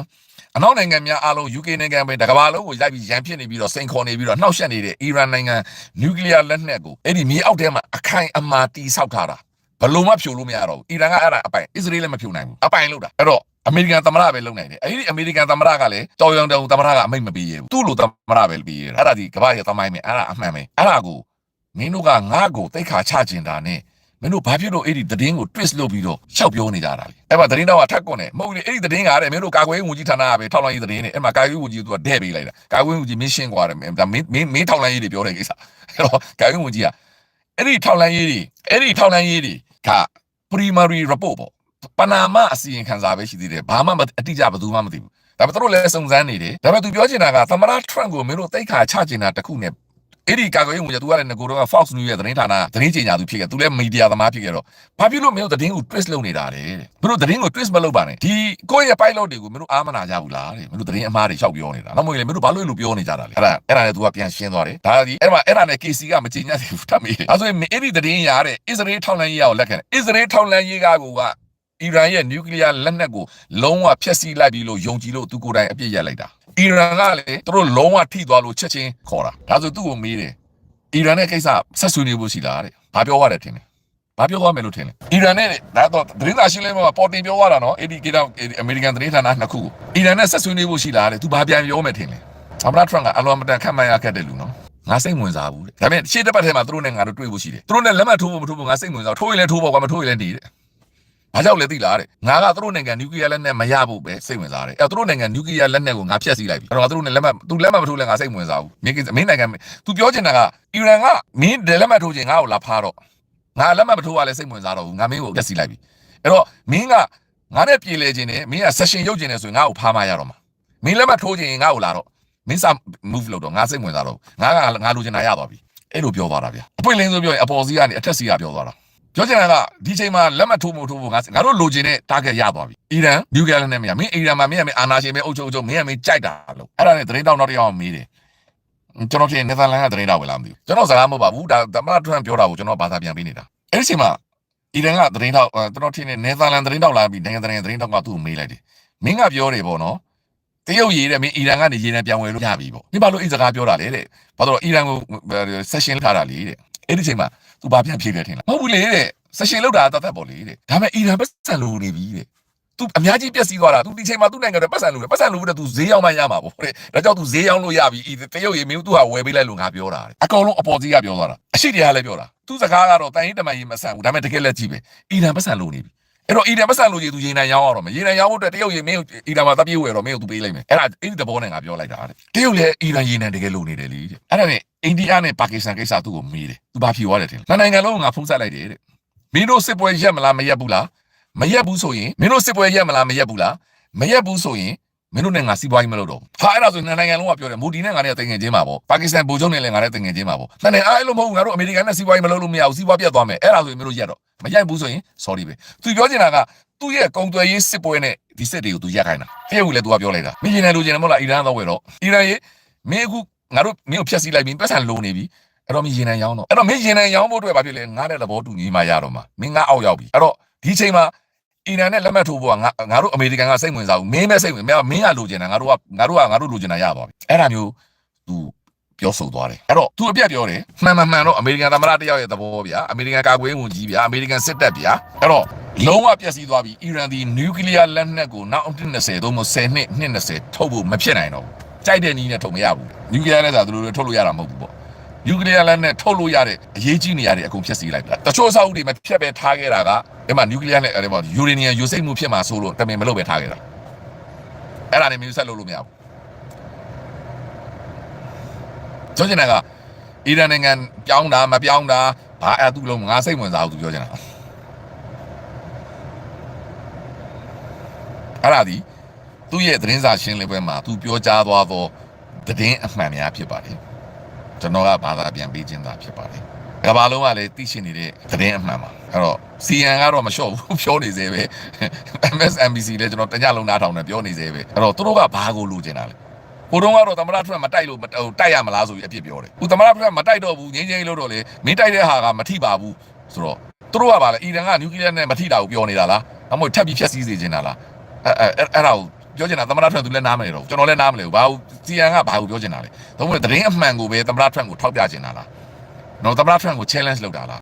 အနောက်နိုင်ငံများအားလုံး UK နိုင်ငံပဲတကမ္ဘာလုံးကိုလိုက်ပြီးရန်ဖြစ်နေပြီးတော့စိန်ခေါ်နေပြီးတော့နှောက်ယှက်နေတဲ့အီရန်နိုင်ငံနျူကလ িয়ার လက်နက်ကိုအဲ့ဒီမြေအောက်ထဲမှာအခိုင်အမာတီးဆောက်ထားတာ ဘလို့မှဖြိုလို့မရတော့ဘူးအီရန်ကအဲ့ဒါအပိုင်အစ္စရေးလည်းမဖြိုနိုင်ဘူးအပိုင်လို့တာအဲ့တော့အမေရိကန်သမ္မတပဲလုပ်နိုင်တယ်အဲ့ဒီအမေရိကန်သမ္မတကလည်းတော်ရုံတုံသမ္မတကအမိတ်မပေးရဘူးသူ့လိုသမ္မတပဲပေးရတာအဲ့ဒါဒီကမ္ဘာရဲ့သမိုင်းပဲအဲ့ဒါအမှန်ပဲအဲ့ဒါကိုမင်းတို့ကငါ့ကိုတိတ်ခါချကျင်တာနဲ့မင်းတို့ဘာဖြစ်လို့အဲ့ဒီသတင်းကို twist လုပ်ပြီးတော့ရှောက်ပြောနေကြတာလဲအဲ့မှာသတင်းတော့ထက်ကွန်တယ်မဟုတ်လေအဲ့ဒီသတင်းကတဲ့မင်းတို့ကာကွယ်ရေးဝန်ကြီးဌာနကပဲထောက်လိုင်းရေးသတင်းနဲ့အဲ့မှာကာကွယ်ရေးဝန်ကြီးကသူကဒဲ့ပေးလိုက်တာကာကွယ်ရေးဝန်ကြီးမင်းရှင်းကွာတယ်ဒါမင်းမင်းမင်းထောက်လိုင်းရေးတွေပြောတဲ့ကိစ္စအဲ့တော့ကာကွယ်ရေးဝန်ကြီးကအဲ့ဒီထောက်လိုင်းရေးတွေအဲ့ဒီထောက်လိုင်းရေးတွေ က primary report ပေါ့ပနာမအစီရင်ခံစာပဲရှိသေးတယ်ဘာမှအတိအကျဘယ်သူမှမသိဘူးဒါပေမဲ့သူတို့လည်းစုံစမ်းနေတယ်ဒါပေမဲ့သူပြောချင်တာကသမရ Trump ကိုမင်းတို့တိတ်ခါချချင်တာတခုနဲ့ အဲ့ဒီကာကွယ်ရေးဝန်ကြီးကသူကလည်းငကိုတော့ Fox News ရဲ့သတင်းဌာနသတင်းကြေညာသူဖြစ်ခဲ့သူလည်းမီဒီယာသမားဖြစ်ခဲ့တော့ဘာဖြစ်လို့မင်းတို့သတင်းကို twist လုပ်နေတာလဲတဲ့မင်းတို့သတင်းကို twist မလုပ်ပါနဲ့ဒီကိုယ့်ရဲ့ pilot တွေကိုမင်းတို့အားမနာကြဘူးလားတဲ့မင်းတို့သတင်းအမှားတွေရှောက်ပြောနေတာနောက်မဟုတ်လေမင်းတို့ဘာလို့လို့ပြောနေကြတာလဲအဲ့ဒါအဲ့ဒါနဲ့သူကပြန်ရှင်းသွားတယ်ဒါဒီအဲ့မှာအဲ့ဒါနဲ့ KC ကမကြေညာသေးဘူးတတ်မေးတယ်အဲဆိုရင်အဲ့ဒီသတင်းရတဲ့အစ္စရေးထောက်လန်ရေးကိုလက်ခံတယ်အစ္စရေးထောက်လန်ရေးကကိုက အီရန်ရဲ့နျူကလ িয়ার လက်နက်ကိုလုံးဝဖျက်ဆီးလိုက်ပြီလို့ယုံကြည်လို့သူကိုယ်တိုင်အပြစ်ရက်လိုက်တာအီရန်ကလည်းသူတို့လုံးဝထိသွားလို့ချက်ချင်းခေါ်တာဒါဆိုသူ့ကိုမေးတယ်အီရန်ရဲ့ကိစ္စဆက်ဆွေးနွေးဖို့ရှိလားတဲ့ဘာပြောရတယ်ထင်တယ်ဘာပြောသွားမယ်လို့ထင်လဲအီရန်နဲ့ဒါတော့သတင်းစာရှင်းလင်းပွဲမှာပေါ်တင်ပြောသွားတာနော်အဲ့ဒီကိတောင်အမေရိကန်သတင်းဌာနနှစ်ခုကိုအီရန်နဲ့ဆက်ဆွေးနွေးဖို့ရှိလားတဲ့သူဘာပြန်ပြောမယ်ထင်လဲသမ္မတထရန့်ကအလွန်မတန်ခက်မှန်ရခက်တဲ့လူနော်ငါစိတ်ဝင်စားဘူးတဲ့ဒါပေမဲ့ရှေ့တစ်ပတ်ထဲမှာသူတို့နဲ့ငါတို့တွေ့ဖို့ရှိတယ်သူတို့နဲ့လက်မှတ်ထိုးဖို့မထိုးဖို့ငါစိတ်ဝင်စားထိုးရင်လည်းထိုးပေါ့ကွာမထိုးရင်လည်းနေတဲ့ ဘာကြောင့်လဲသိလားတဲ့ငါကသူတို့နိုင်ငံနျူကလ িয়ার လက်နက်မရဖို့ပဲစိတ်ဝင်စားတယ်အဲသူတို့နိုင်ငံနျူကလ িয়ার လက်နက်ကိုငါဖျက်ဆီးလိုက်ပြီအဲ့တော့သူတို့နဲ့လက်မှတ်သူလက်မှတ်မထိုးလဲငါစိတ်ဝင်စားဘူးမင်းမင်းနိုင်ငံသူပြောချင်တာကအီရန်ကမင်းလက်မှတ်ထိုးချင်ငါ့ကိုလာဖားတော့ ငါလက်မှတ်မထိုးရလဲစိတ်ဝင်စားတော့ဘူးငါမင်းကိုပြက်စီလိုက်ပြီအဲ့တော့မင်းကငါနဲ့ပြေလဲခြင်းနဲ့မင်းက session ရုပ်ခြင်းနဲ့ဆိုရင်ငါ့ကိုဖားမရတော့မှာမင်းလက်မှတ်ထိုးခြင်းရင်ငါ့ကိုလာတော့မင်းစ move လုပ်တော့ငါစိတ်ဝင်စားတော့ငါကငါလိုချင်တာရသွားပြီအဲ့လိုပြောသွားတာဗျအပွင့်လင်းဆိုပြောရင်အပေါ်စီးကနေအထက်စီးကပြောသွားတာ ပြောချင်တာကဒီချိန်မှာလက်မှတ်ထိုးမထိုးဖို့ငါငါတို့လိုချင်တဲ့ target ရသွားပြီအီရန်နျူကလ িয়ার နဲ့မရမင်းအီရန်မှာမင်းကမင်းအာနာရှင်မင်းအုပ်ချုပ်အုပ်ချုပ်မင်းကမင်းကြိုက်တာလို့အဲ့ဒါနဲ့သတင်းတောက်တော့တယောက်မေးတယ်ကျွန်တော်ထင်နေသာလန်ကသတင်းတောက်ဝင်လာမသိဘူးကျွန်တော်စကားမဟုတ်ပါဘူးဒါသမ္မတထွန်းပြောတာကိုကျွန်တော်ဘာသာပြန်ပေးနေတာအဲ့ဒီချိန်မှာအီရန်ကသတင်းတောက်အဲကျွန်တော်ထင်တယ်နယ်သာလန်သတင်းတောက်လာပြီးနိုင်ငံသတင်းသတင်းတောက်ကသူ့ကိုမေးလိုက်တယ်မင်းကပြောတယ်ပေါ့နော်တရုတ်ရေးတဲ့မင်းအီရန်ကနေရေးနေပြန်ဝယ်လို့ရပြီပေါ့မင်းဘာလို့အဲ့စကားပြောတာလဲတဲ့ဘာလို့အီရန်ကို session ထားတာလေတဲ့အဲ့ဒီချိန်မှာ သူဘာပြန်ဖြေတယ်ထင်လားမဟုတ်ဘူးလေတဲ့ session လောက်တာတတ်တတ်ပေါ့လေတဲ့ဒါပေမဲ့အီရန်ပတ်စံလိုနေပြီတဲ့သူအများကြီးပြက်စီးသွားတာသူဒီချိန်မှာသူ့နိုင်ငံတွေပတ်စံလိုတယ်ပတ်စံလိုတဲ့သူဈေးရောက်မှရမှာပေါ့တဲ့ဒါကြောင့်သူဈေးရောက်လို့ရပြီတရုတ်ရေးမင်းသူဟာဝယ်ပေးလိုက်လို့ငါပြောတာတဲ့အကောင်လုံးအပေါ်စီးကပြောသွားတာအရှိတရားလည်းပြောတာသူစကားကတော့တန်ရင်တမန်ရင်မဆန်ဘူးဒါပေမဲ့တကယ်လက်ကြည့်ပဲအီရန်ပတ်စံလိုနေပြီ အဲ့တော့အီရန်ပတ်စံလိုကြီးသူရေနံရောင်းရတော့မယ်ရေနံရောင်းဖို့အတွက်တရုတ်ရေမင်းအီရန်မှာတပ်ပြေးဝယ်တော့မင်းကိုသူပေးလိုက်မယ်အဲ့ဒါအဲ့ဒီသဘောနဲ့ငါပြောလိုက်တာတဲ့တရုတ်လည်းအီရန်ရေနံတကယ်လိုနေတယ်လေတဲ့အဲ့ဒါနဲ့အိန္ဒိယနဲ့ပါကစ္စတန်ကိစ္စသူ့ကိုမေးတယ်သူဘာဖြေသွားတယ်ထင်လဲနှစ်နိုင်ငံလုံးကငါဖုံးဆက်လိုက်တယ်တဲ့မင်းတို့စစ်ပွဲရက်မလားမရက်ဘူးလားမရက်ဘူးဆိုရင်မင်းတို့စစ်ပွဲရက်မလားမရက်ဘူးလားမရက်ဘူးဆိုရင် မင်းတို့နဲ့ငါစီးပွားရေးမလုပ်တော့ဘူးဟာအဲ့ဒါဆိုနှစ်နိုင်ငံလုံးကပြောတယ်မူဒီနဲ့ငါနဲ့တင်ငင်ချင်းပါပေါ့ပါကစ္စတန်ဗိုလ်ချုပ်နဲ့လည်းငါနဲ့တင်ငင်ချင်းပါပေါ့နှစ်နိုင်ငံအဲ့လိုမဟုတ်ဘူးငါတို့အမေရိကန်နဲ့စီးပွားရေးမလုပ်လို့မရဘူးစီးပွားပြတ်သွားမယ်အဲ့ဒါဆိုရင်မင်းတို့ရက်တော့မရက်ဘူးဆိုရင် sorry ပဲသူပြောချင်တာကသူ့ရဲ့ကုံသွယ်ရေးစစ်ပွဲနဲ့ဒီစစ်တွေကိုသူရက်ခိုင်းတာတရုတ်ကလည်းသူကပြောလိုက်တာမင်းရင်နဲ့လူချင်းတယ်မဟုတ်လားအီရန်တော့ဝယ်တော့အီရန်ရေမင်းအခုငါတို့မင်းကိုဖျက်ဆီးလိုက်ပြီးပတ်စံလိုနေပြီအဲ့တော့မင်းရင်နဲ့ရောင်းတော့အဲ့တော့မင်းရင်နဲ့ရောင်းဖို့အတွက်ဘာဖြစ်လဲငါတဲ့သဘောတူညီမှရတော့မှာမင်းငါအောက်ရောက်ပြီအဲ့တော့ဒီချိန်မှာ အီရန်နဲ့လက်မှတ်ထိုးဖို့ကငါငါတို့အမေရိကန်ကစိတ်ဝင်စားဘူးမင်းပဲစိတ်ဝင်မင်းကမင်းကလိုချင်တာငါတို့ကငါတို့ကငါတို့လိုချင်တာရသွားပြီအဲ့ဒါမျိုးသူပြောဆိုသွားတယ်အဲ့တော့သူအပြတ်ပြောတယ်မှန်မှန်မှန်တော့အမေရိကန်သမ္မတတယောက်ရဲ့သဘောဗျာအမေရိကန်ကာကွယ်ရေးဝန်ကြီးဗျာအမေရိကန်စစ်တပ်ဗျာအဲ့တော့လုံးဝပြည့်စည်သွားပြီအီရန်ဒီနျူကလ িয়ার လက်နက်ကိုနောက်အနှစ်20သို့မဟုတ်10နှစ်နှစ်20ထုတ်ဖို့မဖြစ်နိုင်တော့ဘူးကြိုက်တဲ့နည်းနဲ့ထုတ်မရဘူးနျူကလ িয়ার လက်သာသူတို့ထုတ်လို့ရတာမဟုတ်ဘူးပေါ့ ယူကလီယာလက်နဲ့ထုတ်လို့ရတဲ့အရေးကြီးနေရာတွေအကုန်ဖျက်ဆီးလိုက်တာတချို့အဆောက်အဦတွေမဖျက်ပဲထားခဲ့တာကအဲ့မှာနျူကလီယာနဲ့အဲ့မှာယူရေနီယံယူစိတ်မှုဖြစ်မှာဆိုလို့တမင်မလုပ်ပဲထားခဲ့တာအဲ့ဒါနဲ့မျိုးဆက်လုပ်လို့မရဘူးကျွန်တော်ကအီရန်နိုင်ငံပြောင်းတာမပြောင်းတာဘာအဲ့သူ့လုံးငါစိတ်ဝင်စားဘူးသူပြောချင်တာအဲ့ဒါဒီသူ့ရဲ့သတင်းစာရှင်းလင်းပွဲမှာသူပြောကြားသွားသောသတင်းအမှန်များဖြစ်ပါတယ် ကျွန်တော်ကဘာသာပြန်ပေးခြင်းသာဖြစ်ပါတယ်ကမ္ဘာလုံးကလည်းသိရှိနေတဲ့သတင်းအမှန်ပါအဲ့တော့ CN ကတော့မလျှော့ဘူးပြောနေသေးပဲ MSNBC လည်းကျွန်တော်တညလုံးနားထောင်နေပြောနေသေးပဲအဲ့တော့သူတို့ကဘာကိုလိုချင်တာလဲဟိုတုန်းကတော့သမ္မတထွတ်မတိုက်လို့မဟိုတိုက်ရမလားဆိုပြီးအပြစ်ပြောတယ်။ဟိုသမ္မတထွတ်မတိုက်တော့ဘူးငြိမ်းချမ်းရေးလို့တော့လေမင်းတိုက်တဲ့ဟာကမထိပါဘူးဆိုတော့သူတို့ကပါလေအီရန်ကနျူကလ িয়ার နဲ့မထိတာကိုပြောနေတာလား။အမို့ထပ်ပြီးဖျက်ဆီးစေချင်တာလား။အဲအဲအဲ့ဒါကို ပြောချင်တာသမ္မတထွတ်သူလည်းနားမလဲတော့ကျွန်တော်လည်းနားမလဲဘူး။ဘာလို့စီယန်ကဘာကိုပြောချင်တာလဲ။သုံးမလို့သတင်းအမှန်ကိုပဲသမ္မတထွတ်ကိုထောက်ပြချင်တာလား။နော်သမ္မတထွတ်ကို challenge လုပ်တာလား